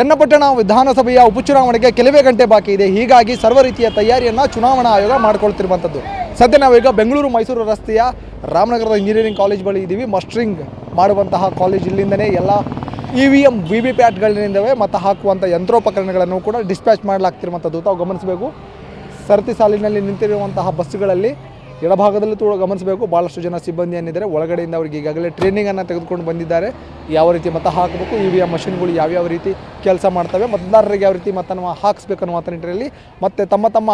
ಚನ್ನಪಟ್ಟಣ ವಿಧಾನಸಭೆಯ ಉಪಚುನಾವಣೆಗೆ ಕೆಲವೇ ಗಂಟೆ ಬಾಕಿ ಇದೆ. ಹೀಗಾಗಿ ಸರ್ವ ರೀತಿಯ ತಯಾರಿಯನ್ನು ಚುನಾವಣಾ ಆಯೋಗ ಮಾಡಿಕೊಳ್ತಿರುವಂಥದ್ದು ಸದ್ಯ ನಾವೀಗ ಬೆಂಗಳೂರು ಮೈಸೂರು ರಸ್ತೆಯ ರಾಮನಗರದ ಇಂಜಿನಿಯರಿಂಗ್ ಕಾಲೇಜ್ ಬಳಿ ಇದ್ದೀವಿ. ಮಸ್ಟ್ರಿಂಗ್ ಮಾಡುವಂತಹ ಕಾಲೇಜ್ ಇಲ್ಲಿಂದನೇ ಎಲ್ಲ E V M V V ಪ್ಯಾಟ್ಗಳಿಂದವೇ ಮತ್ತು ಹಾಕುವಂಥ ಯಂತ್ರೋಪಕರಣಗಳನ್ನು ಕೂಡ ಡಿಸ್ಪ್ಯಾಚ್ ಮಾಡಲಾಗ್ತಿರುವಂಥದ್ದು ತಾವು ಗಮನಿಸಬೇಕು. ಸರತಿ ಸಾಲಿನಲ್ಲಿ ನಿಂತಿರುವಂತಹ ಬಸ್ಸುಗಳಲ್ಲಿ ಎಡಭಾಗದಲ್ಲೂ ಕೂಡ ಗಮನಿಸಬೇಕು. ಭಾಳಷ್ಟು ಜನ ಸಿಬ್ಬಂದಿ ಏನಿದ್ದಾರೆ ಒಳಗಡೆಯಿಂದ ಅವರಿಗೆ ಈಗಾಗಲೇ ಟ್ರೈನಿಂಗನ್ನು ತೆಗೆದುಕೊಂಡು ಬಂದಿದ್ದಾರೆ. ಯಾವ ರೀತಿ ಮತ ಹಾಕಬೇಕು ಇ ವಿ ಎಂ ಮಷಿನ್ಗಳು ಯಾವ್ಯಾವ ರೀತಿ ಕೆಲಸ ಮಾಡ್ತವೆ, ಮತದಾರರಿಗೆ ಯಾವ ರೀತಿ ಮತನ ಹಾಕಿಸ್ಬೇಕು ಅನ್ನುವಂಥ ನಿಟ್ಟಿನಲ್ಲಿ ಮತ್ತು ತಮ್ಮ ತಮ್ಮ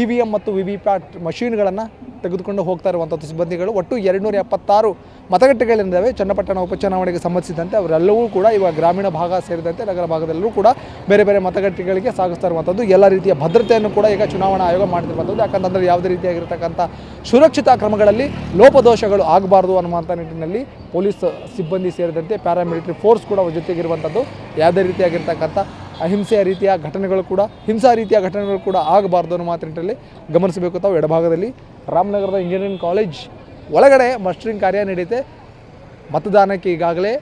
ಇ ವಿ ಎಂ ಮತ್ತು ವಿ ವಿ ಪ್ಯಾಟ್ ಮಷೀನ್ಗಳನ್ನು ತೆಗೆದುಕೊಂಡು ಹೋಗ್ತಾ ಇರುವಂಥ ಸಿಬ್ಬಂದಿಗಳು. ಒಟ್ಟು ಎರಡುನೂರ ಎಪ್ಪತ್ತಾರು ಮತಗಟ್ಟೆಗಳಿದ್ದಾವೆ ಚನ್ನಪಟ್ಟಣ ಉಪಚುನಾವಣೆಗೆ ಸಂಬಂಧಿಸಿದಂತೆ ಅವರೆಲ್ಲವೂ ಕೂಡ ಇವಾಗ ಗ್ರಾಮೀಣ ಭಾಗ ಸೇರಿದಂತೆ ನಗರ ಭಾಗದಲ್ಲೂ ಕೂಡ ಬೇರೆ ಬೇರೆ ಮತಗಟ್ಟೆಗಳಿಗೆ ಸಾಗಿಸ್ತಾ ಇರುವಂಥದ್ದು ಎಲ್ಲ ರೀತಿಯ ಭದ್ರತೆಯನ್ನು ಕೂಡ ಈಗ ಚುನಾವಣಾ ಆಯೋಗ ಮಾಡ್ತಿರುವಂಥದ್ದು ಯಾಕಂತಂದರೆ ಯಾವುದೇ ರೀತಿಯಾಗಿರ್ತಕ್ಕಂಥ ಸುರಕ್ಷಿತಾ ಕ್ರಮಗಳಲ್ಲಿ ಲೋಪದೋಷಗಳು ಆಗಬಾರ್ದು ಅನ್ನುವಂಥ ನಿಟ್ಟಿನಲ್ಲಿ ಪೊಲೀಸ್ ಸಿಬ್ಬಂದಿ ಸೇರಿದಂತೆ ಪ್ಯಾರಾಮಿಲಿಟರಿ ಫೋರ್ಸ್ ಕೂಡ ಜೊತೆಗಿರುವಂಥದ್ದು ಯಾವುದೇ ರೀತಿಯಾಗಿರ್ತಕ್ಕಂಥ ಅಹಿಂಸೆಯ ರೀತಿಯ ಘಟನೆಗಳು ಕೂಡ, ಹಿಂಸಾ ರೀತಿಯ ಘಟನೆಗಳು ಕೂಡ ಆಗಬಾರ್ದು ಅನ್ನೋ ಮಾತಿನಲ್ಲಿ ಗಮನಿಸಬೇಕು ತಾವು ಎಡಭಾಗದಲ್ಲಿ. ರಾಮನಗರದ ಇಂಜಿನಿಯರಿಂಗ್ ಕಾಲೇಜ್ ಒಳಗಡೆ ಮಸ್ಟ್ರಿಂಗ್ ಕಾರ್ಯ ನಡೆಯುತ್ತೆ. ಮತದಾನಕ್ಕೆ ಈಗಾಗಲೇ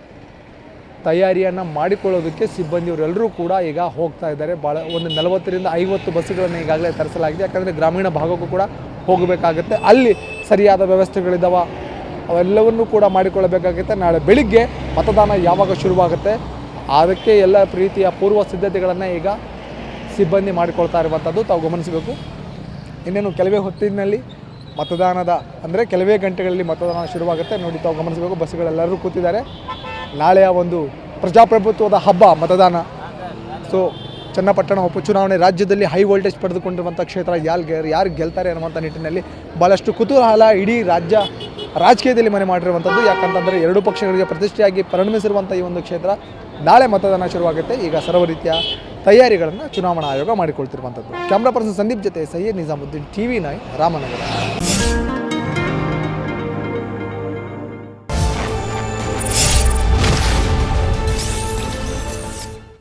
ತಯಾರಿಯನ್ನು ಮಾಡಿಕೊಳ್ಳೋದಕ್ಕೆ ಸಿಬ್ಬಂದಿಯವರೆಲ್ಲರೂ ಕೂಡ ಈಗ ಹೋಗ್ತಾ ಇದ್ದಾರೆ. ಭಾಳ ಒಂದು ನಲವತ್ತರಿಂದ ಐವತ್ತು ಬಸ್ಸುಗಳನ್ನು ಈಗಾಗಲೇ ತರಿಸಲಾಗಿದೆ. ಯಾಕಂದರೆ ಗ್ರಾಮೀಣ ಭಾಗಕ್ಕೂ ಕೂಡ ಹೋಗಬೇಕಾಗುತ್ತೆ. ಅಲ್ಲಿ ಸರಿಯಾದ ವ್ಯವಸ್ಥೆಗಳಿದ್ದಾವೆ ಅವೆಲ್ಲವನ್ನೂ ಕೂಡ ಮಾಡಿಕೊಳ್ಳಬೇಕಾಗುತ್ತೆ. ನಾಳೆ ಬೆಳಿಗ್ಗೆ ಮತದಾನ ಯಾವಾಗ ಶುರುವಾಗುತ್ತೆ? ಅದಕ್ಕೆ ಎಲ್ಲ ಪ್ರೀತಿಯ ಪೂರ್ವ ಸಿದ್ಧತೆಗಳನ್ನು ಈಗ ಸಿಬ್ಬಂದಿ ಮಾಡಿಕೊಳ್ತಾ ಇರುವಂಥದ್ದು ತಾವು ಗಮನಿಸಬೇಕು. ಇನ್ನೇನು ಕೆಲವೇ ಹೊತ್ತಿನಲ್ಲಿ ಮತದಾನದ, ಅಂದರೆ ಕೆಲವೇ ಗಂಟೆಗಳಲ್ಲಿ ಮತದಾನ ಶುರುವಾಗುತ್ತೆ. ನೋಡಿ, ತಾವು ಗಮನಿಸಬೇಕು ಬಸ್ಗಳೆಲ್ಲರೂ ಕೂತಿದ್ದಾರೆ. ನಾಳೆಯ ಒಂದು ಪ್ರಜಾಪ್ರಭುತ್ವದ ಹಬ್ಬ ಮತದಾನ. ಸೊ ಚನ್ನಪಟ್ಟಣ ಉಪಚುನಾವಣೆ ರಾಜ್ಯದಲ್ಲಿ ಹೈ ವೋಲ್ಟೇಜ್ ಪಡೆದುಕೊಂಡಿರುವಂಥ ಕ್ಷೇತ್ರ ಯಾರು ಗೆ, ಯಾರು ಗೆಲ್ತಾರೆ ಅನ್ನುವಂಥ ನಿಟ್ಟಿನಲ್ಲಿ ಭಾಳಷ್ಟು ಕುತೂಹಲ ಇಡೀ ರಾಜ್ಯ ರಾಜಕೀಯದಲ್ಲಿ ಮನೆ ಮಾಡಿರುವಂಥದ್ದು. ಯಾಕಂತಂದರೆ ಎರಡೂ ಪಕ್ಷಗಳಿಗೆ ಪ್ರತಿಷ್ಠೆಯಾಗಿ ಪರಿಣಮಿಸಿರುವಂಥ ಈ ಒಂದು ಕ್ಷೇತ್ರ ನಾಳೆ ಮತದಾನ ಶುರುವಾಗುತ್ತೆ. ಈಗ ಸರ್ವ ರೀತಿಯ ತಯಾರಿಗಳನ್ನು ಚುನಾವಣಾ ಆಯೋಗ ಮಾಡಿಕೊಳ್ತಿರುವಂಥದ್ದು ಕ್ಯಾಮ್ರಾ ಪರ್ಸನ್ ಸಂದೀಪ್ ಜೊತೆ ಸೈಯದ್ ನಿಜಾಮುದ್ದೀನ್ ಟಿ ವಿ ರಾಮನಗರ.